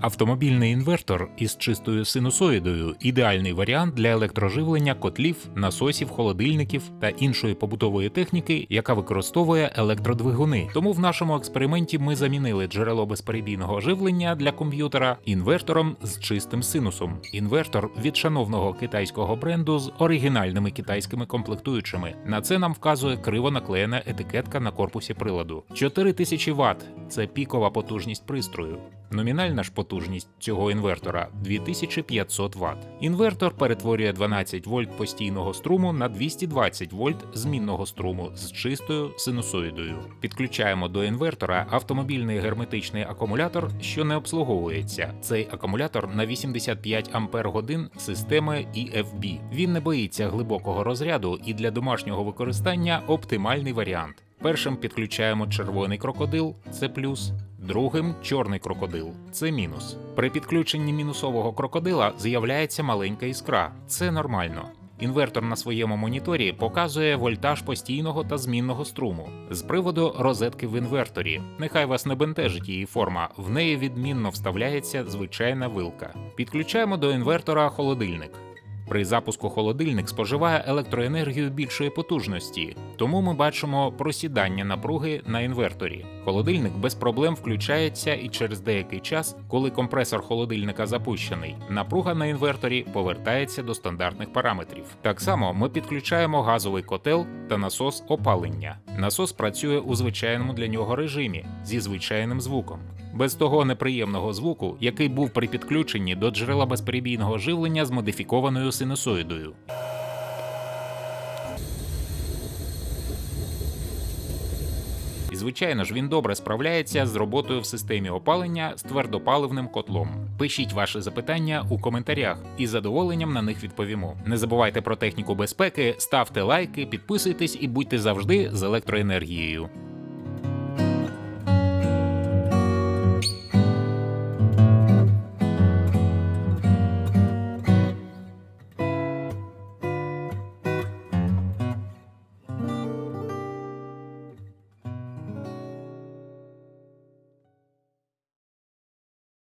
Автомобільний інвертор із чистою синусоїдою ідеальний варіант для електроживлення котлів, насосів, холодильників та іншої побутової техніки, яка використовує електродвигуни. Тому в нашому експерименті ми замінили джерело безперебійного живлення для комп'ютера інвертором з чистим синусом. Інвертор від шановного китайського бренду з оригінальними китайськими комплектуючими. На це нам вказує криво наклеєна етикетка на корпусі приладу. 4000 Вт – це пікова потужність пристрою. Номінальна ж потужність цього інвертора 2500 Вт. Інвертор перетворює 12 вольт постійного струму на 220 вольт змінного струму з чистою синусоїдою. Підключаємо до інвертора автомобільний герметичний акумулятор, що не обслуговується. Цей акумулятор на 85 ампер годин системи EFB. Він не боїться глибокого розряду і для домашнього використання оптимальний варіант. Першим підключаємо червоний крокодил, це плюс, другим чорний крокодил, це мінус. При підключенні мінусового крокодила з'являється маленька іскра, це нормально. Інвертор на своєму моніторі показує вольтаж постійного та змінного струму. З приводу розетки в інверторі. Нехай вас не бентежить її форма, в неї відмінно вставляється звичайна вилка. Підключаємо до інвертора холодильник. При запуску холодильник споживає електроенергію більшої потужності, тому ми бачимо просідання напруги на інверторі. Холодильник без проблем включається і через деякий час, коли компресор холодильника запущений, напруга на інверторі повертається до стандартних параметрів. Так само ми підключаємо газовий котел та насос опалення. Насос працює у звичайному для нього режимі зі звичайним звуком. Без того неприємного звуку, який був при підключенні до джерела безперебійного живлення з модифікованою синусоїдою. І звичайно ж він добре справляється з роботою в системі опалення з твердопаливним котлом. Пишіть ваші запитання у коментарях і з задоволенням на них відповімо. Не забувайте про техніку безпеки, ставте лайки, підписуйтесь і будьте завжди з електроенергією.